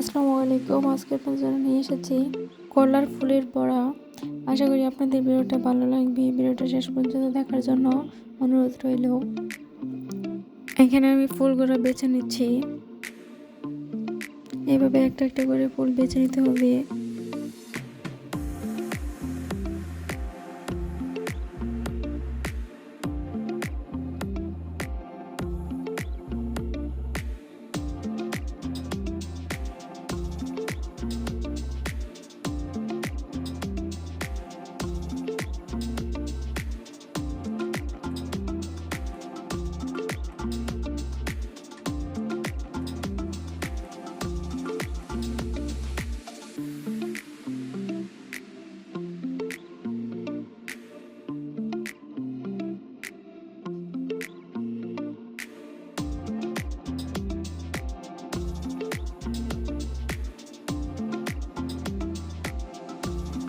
আসসালামু আলাইকুম। আজকে আপনাদের জন্য নিয়ে এসেছি কলার ফুলের পড়া আশা করি আপনাদের ভিডিওটা ভালো লাগবে। ভিডিওটা শেষ পর্যন্ত দেখার জন্য অনুরোধ রইল। এখানে আমি ফুলগুলো বেছে নিচ্ছি। এভাবে একটা একটা করে ফুল বেছে নিতে হবে।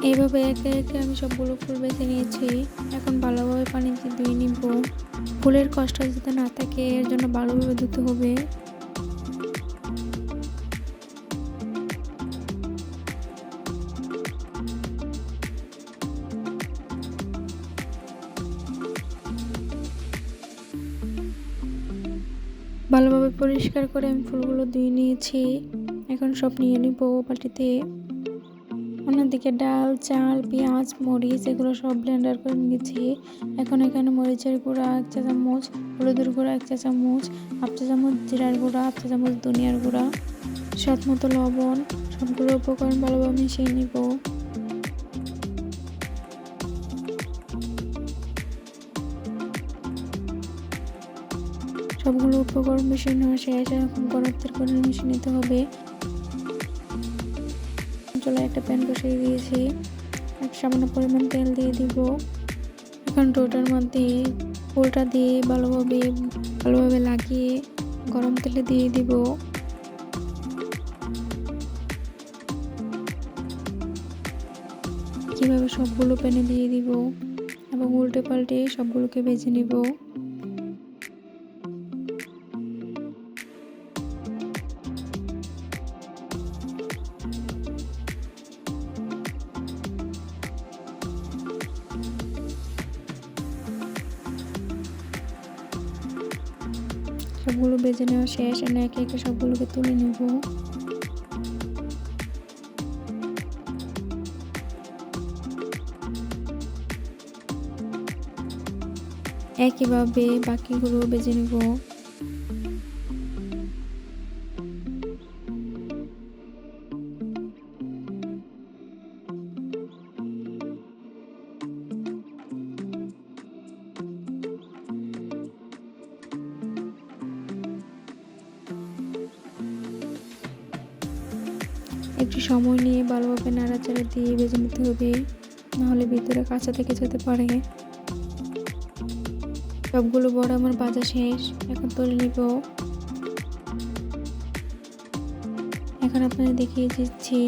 এইভাবে একে একে আমি সবগুলো ফুল বেছে নিয়েছি। এখন ভালোভাবে পানিতে ধুয়ে নিব। ফুলের কষ্ট যাতে না থাকে, এর জন্য ভালোভাবে ধুতে হবে। ভালোভাবে পরিষ্কার করে আমি ফুলগুলো ধুয়ে নিয়েছি। এখন সব নিয়ে নিব বাটিতে। অন্যদিকে ডাল, চাল, পেঁয়াজ, মরিচ, এগুলো সব ব্লেন্ডার করে নিয়েছি। এখন এখানে মরিচের গুঁড়া, এক চা চামচ, হলুদের গুঁড়া, এক চা চামচ, হাফ চা চামচ জিরার গুঁড়া, হাফ চা চামচ ধনিয়ার গুঁড়া, স্বাদ মতো লবণ, সবগুলো উপকরণ ভালোভাবে মিশিয়ে নিব। সবগুলো উপকরণ মিশিয়ে নেওয়া শেষ এখন গরমের করে মিশিয়ে নিতে হবে। চুলায় একটা প্যান বসিয়ে দিয়েছি। এক সামান্য পরিমাণ তেল দিয়ে দিব। এখন টোটার মধ্যে পোলটা দিয়ে ভালোভাবে ভালোভাবে লাগিয়ে গরম তেলে দিয়ে দিব। কীভাবে সবগুলো প্যানে দিয়ে দিব এবং উল্টে পাল্টে সবগুলোকে বেজে নিব। সবগুলো বেজে নেওয়া শেষ এনে একে একে সবগুলোকে তুলে নেব। একইভাবে বাকিগুলো বেজে নেব। একটু সময় নিয়ে ভালোভাবে নাড়াচাড়া দিয়ে ভেজে নিতে হবে। নাহলে ভিতরে কাঁচা থেকে যেতে পারে। সবগুলো বড় আমার বাজা শেষ। এখন তুলে নিব। এখন আপনাদের দেখিয়ে দিচ্ছি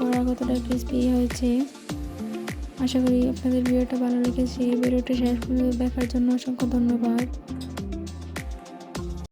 বড়া কতটা ক্রিসপি হয়েছে। আশা করি আপনাদের ভিডিওটা ভালো লেগেছে। ভিডিওটা শেষ পর্যন্ত দেখার জন্য অসংখ্য ধন্যবাদ।